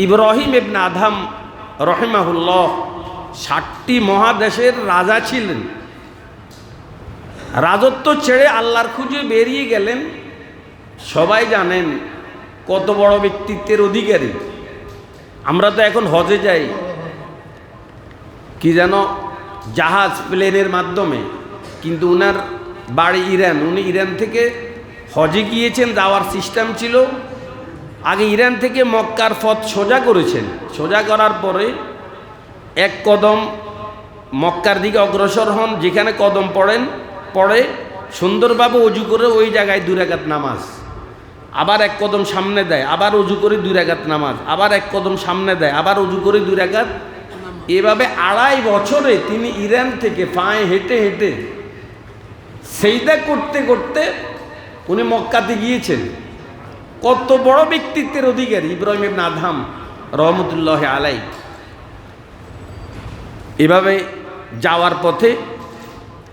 ইব্রাহিম ইবনে Adham রহিমাহুল্লাহ ষাটটি মহাদেশের রাজা ছিলেন। রাজত্ব ছেড়ে আল্লাহর খুঁজে বেরিয়ে গেলেন। সবাই জানেন কত বড় ব্যক্তিত্বের অধিকারী। আমরা তো এখন হজে যাই। কি যেন জাহাজ প্লেনের মাধ্যমে। কিন্তু উনার বাড়ি ইরান। উনি ইরান থেকে হজে গিয়েছেন, যাওয়ার সিস্টেম ছিল। আগে ইরান থেকে মক্কার পথ সোজা করেছেন। সোজা করার পরে এক কদম মক্কার দিকে অগ্রসর হন, যেখানে কদম পড়েন, পড়ে সুন্দরভাবে অজু করে ওই জায়গায় দুরাকাত নামাজ। আবার এক কদম সামনে দেয়, আবার অজু করে দুই রাকাত নামাজ। আবার এক কদম সামনে দেয়, আবার অজু করে দুই রাকাত। এভাবে আড়াই বছরে তিনি ইরান থেকে পায়ে হেঁটে হেঁটে সেইটা করতে করতে উনি মক্কাতে গিয়েছেন। কত বড় ব্যক্তিত্বের অধিকারী ইব্রাহিম ইবনে আদহাম রহমতুল্লাহ আলাই এভাবে যাওয়ার পথে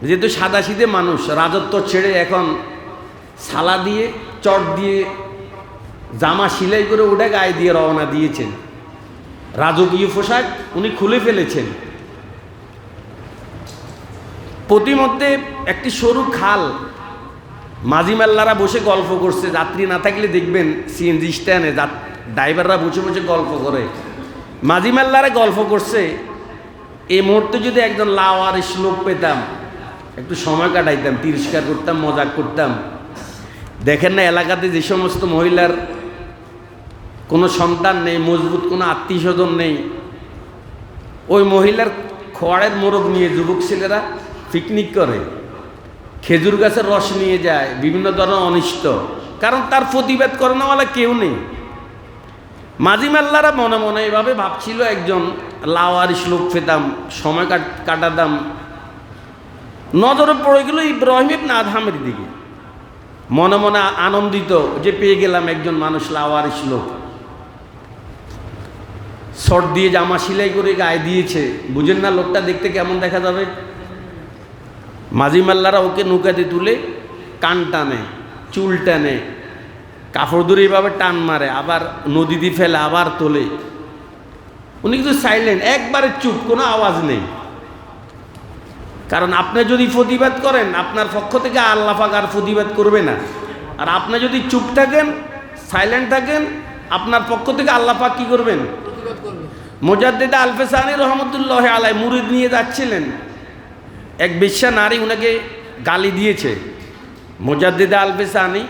যেহেতু সাদাশিদে মানুষ, রাজত্ব ছেড়ে এখন সালা দিয়ে, চট দিয়ে জামা সেলাই করে ওটা গায়ে দিয়ে রওনা দিয়েছেন। রাজকীয় পোশাক উনি খুলে ফেলেছেন। প্রতিমধ্যে একটি সরু খাল মাঝিমাল্লারা বসে গল্প করছে, যাত্রী না থাকলে দেখবেন সিএনজি স্ট্যান্ডে ড্রাইভাররা বসে বসে গল্প করে। মাঝিমাল্লারা গল্প করছে, এই মুহূর্তে যদি একজন লাওয়ার শ্লোক পেতাম, একটু সময় কাটাইতাম, তিরস্কার করতাম, মজাক করতাম। দেখেন না, এলাকাতে যে সমস্ত মহিলার কোনো সন্তান নেই, মজবুত কোনো আত্মীয় স্বজন নেই, ওই মহিলার খোয়াড়ের মোরগ নিয়ে যুবক ছেলেরা পিকনিক করে। খেজুর গাছের রস নিয়ে যায়, বিভিন্ন ধরনের অনিষ্ট। কারণ তার প্রতিবাদ করানোওয়ালা কেউ নেই। মাঝি মাল্লারা মনে মনে এভাবে ভাবছিল, একজন লাওয়ার শ্লোক পেতাম, সময় কাট, কাটাতাম। নজরে পড়ে গেল ইব্রাহিম ইবনে আদহামের দিকে। মনে মনে আনন্দিত যে পেয়ে গেলাম একজন মানুষ লাওয়ার শ্লোক। শর্ট দিয়ে জামা সেলাই করে গায়ে দিয়েছে। বুঝেন না লোকটা দেখতে কেমন দেখা যাবে? মাঝি মাল্লারা ওকে নৌকাতে তুলে কান টানে চুল টানে কাপড় ধরে এভাবে টান মারে আবার নদী দিয়ে ফেলে আবার তোলে। উনি কিন্তু সাইলেন্ট একবারে চুপ কোনো আওয়াজ নেই। কারণ আপনি যদি প্রতিবাদ করেন আপনার পক্ষ থেকে আল্লাহ পাক আর প্রতিবাদ করবে না। আর আপনি যদি চুপ থাকেন সাইলেন্ট থাকেন আপনার পক্ষ থেকে আল্লাহ পাক কী করবেন? মোজাদ্দেদা আলফেসানি রহমতুল্লাহ আলাই মুরিদ নিয়ে যাচ্ছিলেন। এক বেশ্যা নারী উনাকে গালি দিয়েছে। মোজাদ্দেদা আলফেসানি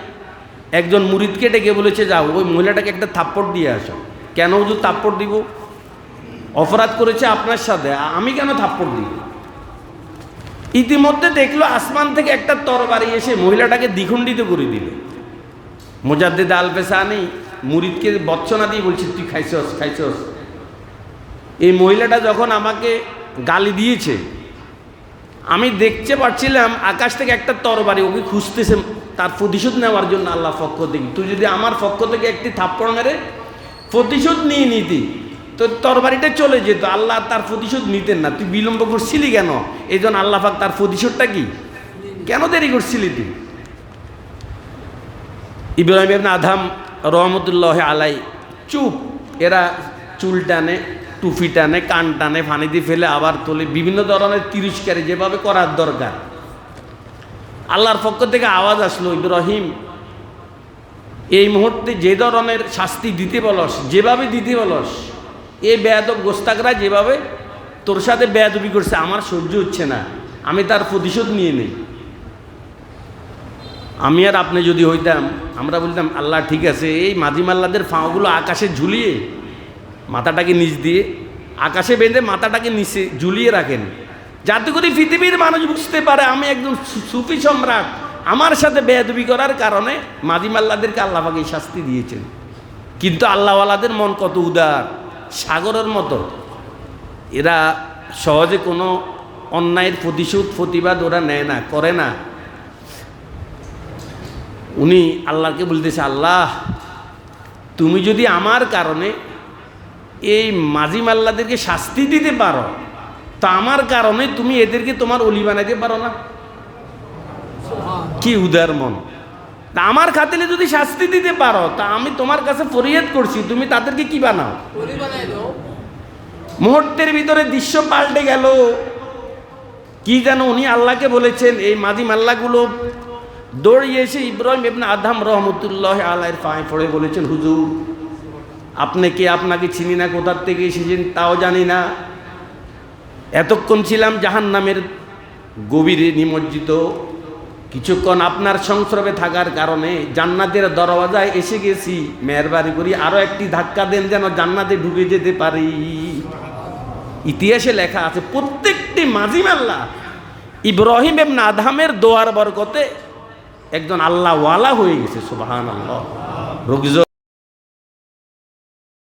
একজন মুরিদকে ডেকে বলেছে, যাও, ওই মহিলাটাকে একটা থাপ্পড় দিয়ে আসো। কেন হুজুর থাপ্পড় দিব? অপরাধ করেছে আপনার সাথে আমি কেন থাপ্পড় দিব? ইতিমধ্যে দেখল আসমান থেকে একটা তরবারি এসে মহিলাটাকে দ্বিখণ্ডিত করে দিল। মোজাদ্দেদ আলফেসানি মুরিদকে বচ্চনা দিয়ে বলছে, তুই খাইছস খাইছস। এই মহিলাটা যখন আমাকে গালি দিয়েছে আমি দেখতে পাচ্ছিলাম আকাশ থেকে একটা তরবারি, ওকে খুঁজতেছে তার প্রতিশোধ নেওয়ার জন্য আল্লাহ পক্ষ থেকে। তুই যদি আমার পক্ষ থেকে একটি থাপ্পড় মেরে প্রতিশোধ নিয়ে নিতি, তো তরবারিটা চলে যেত। আল্লাহ তার প্রতিশোধ নিতেন না। তুই বিলম্ব করছিলি কেন? এই জন্য আল্লাহ পাক তার প্রতিশোধটা কি? কেন দেরি করছিলি তুই? ইব্রাহিম আধাম রহমতুল্লাহ আলাই চুপ। এরা চুল টানে টুপি টানে, কান টানে ফানিতে ফেলে আবার তোলে। বিভিন্ন ধরনের তিরস্কারে যেভাবে করার দরকার। আল্লাহর পক্ষ থেকে আওয়াজ আসলো, ইব্রাহিম, এই মুহূর্তে যে ধরনের শাস্তি দিতে বলস, যেভাবে দিতে বলস এই বেয়াদব গোস্তাকরা যেভাবে তোর সাথে বেয়াদবি করছে, আমার সহ্য হচ্ছে না। আমি তার প্রতিশোধ নিয়ে নেই। আমি আর আপনি যদি হইতাম, আমরা বলতাম, আল্লাহ, ঠিক আছে, এই মাঝি মাল্লাদের ফাঁগুলো আকাশে ঝুলিয়ে মাথাটাকে নিচ দিয়ে, আকাশে বেঁধে মাথাটাকে নিচে ঝুলিয়ে রাখেন। যাতে করে পৃথিবীর মানুষ বুঝতে পারে আমি একজন সুফি সম্রাট। আমার সাথে বেয়াদবি করার কারণে মাঝি মাল্লাদেরকে আল্লাহকে শাস্তি দিয়েছেন। কিন্তু আল্লাহওয়ালাদের মন কত উদার, সাগরের মতো। এরা সহজে কোনো অন্যায়ের প্রতিশোধ, প্রতিবাদ ওরা নেয় না, করে না। উনি আল্লাহকে বলতেছে, আল্লাহ, তুমি যদি আমার কারণে এই মাঝি মাল্লাদেরকে শাস্তি দিতে পারো তা আমার কারণে তুমি এদেরকে তোমার অলি বানাইতে পারো না। কি উদার মন। তা আমার খাতিলে যদি শাস্তি দিতে পারো তা আমি তোমার কাছে ফরিয়াদ করছি তুমি তাদেরকে কি বানাও? মুহূর্তের ভিতরে দৃশ্য পাল্টে গেল। কি যেন উনি আল্লাহকে বলেছেন এই মাদি মাল্লাগুলো দৌড়িয়ে এসে ইব্রাহিম ইবনে আদাম রহমতুল্লাহ আল্লাহর পায়ে পড়ে বলেছেন হুজুর আপনি কে আপনাকে চিনি না, কোথার থেকে এসেছেন তাও জানি না। এতক্ষণ ছিলাম জাহান নামের গভীরে নিমজ্জিত। কিছুক্ষণ আপনার সংস্রবে থাকার কারণে জান্নাতের দরওয়াজায় এসে গেছি। মেহরবানি করি আরও একটি ধাক্কা দেন যেন জান্নাতে ঢুকে যেতে পারি। ইতিহাসে লেখা আছে, প্রত্যেকটি মাঝিমাল্লা ইব্রাহিম এমন আধামের দোয়ার বরকতে একজন আল্লাহওয়ালা হয়ে গেছে সুবাহান আল্লাহ